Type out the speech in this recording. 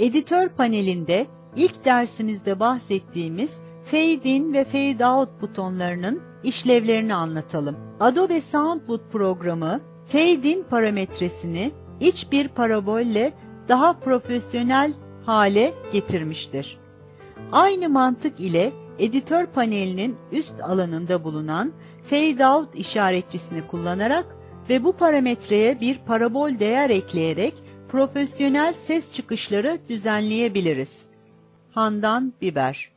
Editör panelinde ilk dersimizde bahsettiğimiz Fade In ve Fade Out butonlarının işlevlerini anlatalım. Adobe Soundboot programı Fade In parametresini iç bir parabolle daha profesyonel hale getirmiştir. Aynı mantık ile editör panelinin üst alanında bulunan Fade Out işaretçisini kullanarak ve bu parametreye bir parabol değer ekleyerek profesyonel ses çıkışları düzenleyebiliriz. Handan Biber